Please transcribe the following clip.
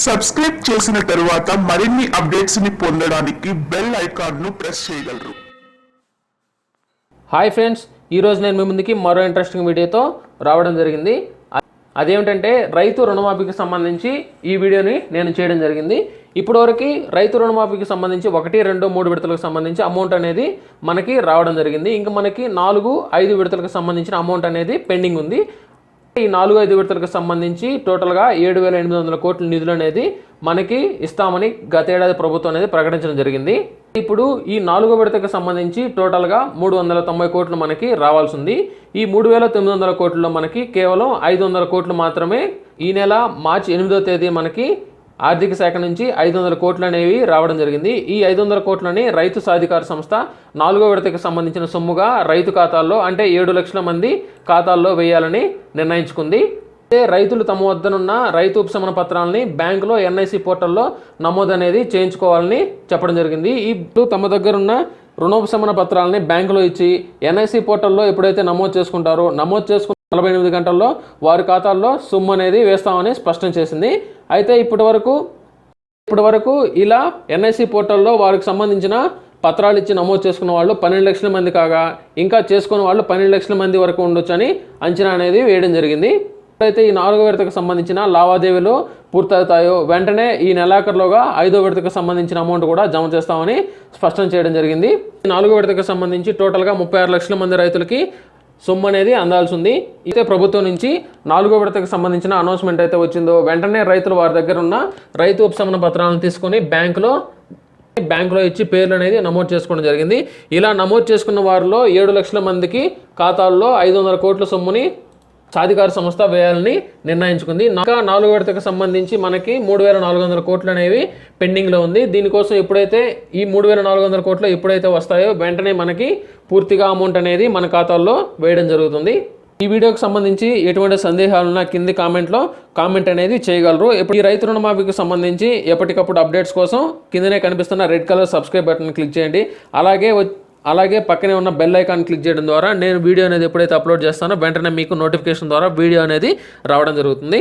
Subscribe చేసిన తరువాత మరిన్ని అప్డేట్స్ని పొందడానికి బెల్ ఐకాన్ను ప్రెస్ చేయగలరు. హాయ్ ఫ్రెండ్స్ ఈరోజు నేను మీ ముందుకి మరో ఇంట్రెస్టింగ్ వీడియోతో రావడం జరిగింది. అదేమిటంటే రైతు రుణమాఫీకి సంబంధించి ఈ వీడియోని నేను చేయడం జరిగింది. ఇప్పటివరకు రైతు రుణమాఫీకి సంబంధించి ఒకటి రెండు మూడు విడతలకు సంబంధించి అమౌంట్ అనేది మనకి రావడం జరిగింది. ఇంకా మనకి నాలుగు ఐదు విడతలకు సంబంధించిన అమౌంట్ అనేది పెండింగ్ ఉంది. ఈ నాలుగు ఐదు విడతలకు సంబంధించి టోటల్గా ఏడు వేల ఎనిమిది వందల కోట్ల నిధులు అనేది మనకి ఇస్తామని గతేడాది ప్రభుత్వం అనేది ప్రకటించడం జరిగింది. ఇప్పుడు ఈ నాలుగో విడతకు సంబంధించి టోటల్గా మూడు వందల తొంభై కోట్లు మనకి రావాల్సి ఉంది. ఈ మూడు వేల తొమ్మిది వందల కోట్లలో మనకి కేవలం ఐదు వందల కోట్లు మాత్రమే ఈ నెల మార్చి ఎనిమిదో తేదీ మనకి ఆర్థిక శాఖ నుంచి ఐదు వందల కోట్లు అనేవి రావడం జరిగింది. ఈ ఐదు వందల కోట్లని రైతు సాధికార సంస్థ నాలుగో విడతకు సంబంధించిన సొమ్ముగా రైతు ఖాతాల్లో అంటే ఏడు లక్షల మంది ఖాతాల్లో వేయాలని నిర్ణయించుకుంది. అయితే రైతులు తమ వద్దనున్న రైతు ఉపశమన పత్రాలని బ్యాంకులో ఎన్ఐసి పోర్టల్లో నమోదు అనేది చేయించుకోవాలని చెప్పడం జరిగింది. ఇప్పుడు తమ దగ్గరున్న రుణోపశమన పత్రాలని బ్యాంకులో ఇచ్చి ఎన్ఐసి పోర్టల్లో ఎప్పుడైతే నమోదు చేసుకుంటారో నమోదు చేసుకున్న నలభై ఎనిమిది గంటల్లో వారి ఖాతాల్లో సొమ్ము అనేది వేస్తామని స్పష్టం చేసింది. అయితే ఇప్పటి వరకు ఇప్పటి వరకు ఇలా ఎన్ఐసి పోర్టల్లో వారికి సంబంధించిన పత్రాలు ఇచ్చి నమోదు చేసుకున్న వాళ్ళు పన్నెండు లక్షల మంది కాగా ఇంకా చేసుకున్న వాళ్ళు పన్నెండు లక్షల మంది వరకు ఉండొచ్చని అంచనా అనేది వేయడం జరిగింది. ఎప్పుడైతే ఈ నాలుగో విడతకు సంబంధించిన లావాదేవీలు పూర్తవుతాయో వెంటనే ఈ నెలాఖరులోగా ఐదో విడతకు సంబంధించిన అమౌంట్ కూడా జమ చేస్తామని స్పష్టం చేయడం జరిగింది. ఈ నాలుగో విడతకు సంబంధించి టోటల్గా ముప్పై ఆరు లక్షల మంది రైతులకి సొమ్ము అనేది అందాల్సి ఉంది అయితే ప్రభుత్వం నుంచి నాలుగో విడతకు సంబంధించిన అనౌన్స్మెంట్ అయితే వచ్చిందో వెంటనే రైతులు వారి దగ్గర ఉన్న రైతు ఉపశమన పత్రాలను తీసుకొని బ్యాంకులో బ్యాంకులో ఇచ్చి పేర్లు అనేది నమోదు చేసుకోవడం జరిగింది. ఇలా నమోదు చేసుకున్న వారిలో ఏడు లక్షల మందికి ఖాతాల్లో ఐదు వందల కోట్ల సొమ్ముని సాధికార సంస్థ వేయాలని నిర్ణయించుకుంది. ఇంకా నాలుగు విడతకు సంబంధించి మనకి మూడు వేల నాలుగు వందల కోట్లు అనేవి పెండింగ్లో ఉంది. దీనికోసం ఎప్పుడైతే ఈ మూడు వేల నాలుగు వందల కోట్లు ఎప్పుడైతే వస్తాయో వెంటనే మనకి పూర్తిగా అమౌంట్ అనేది మన ఖాతాల్లో వేయడం జరుగుతుంది. ఈ వీడియోకి సంబంధించి ఎటువంటి సందేహాలున్నా కింది కామెంట్లో కామెంట్ అనేది చేయగలరు. ఇప్పుడు ఈ రైతు రుణమాఫీకి సంబంధించి ఎప్పటికప్పుడు అప్డేట్స్ కోసం కిందనే కనిపిస్తున్న red colour subscribe button click చేయండి. అలాగే అలాగే పక్కనే ఉన్న బెల్ ఐకాన్ క్లిక్ చేయడం ద్వారా నేను వీడియో అనేది ఎప్పుడైతే అప్లోడ్ చేస్తానో వెంటనే మీకు నోటిఫికేషన్ ద్వారా వీడియో అనేది రావడం జరుగుతుంది.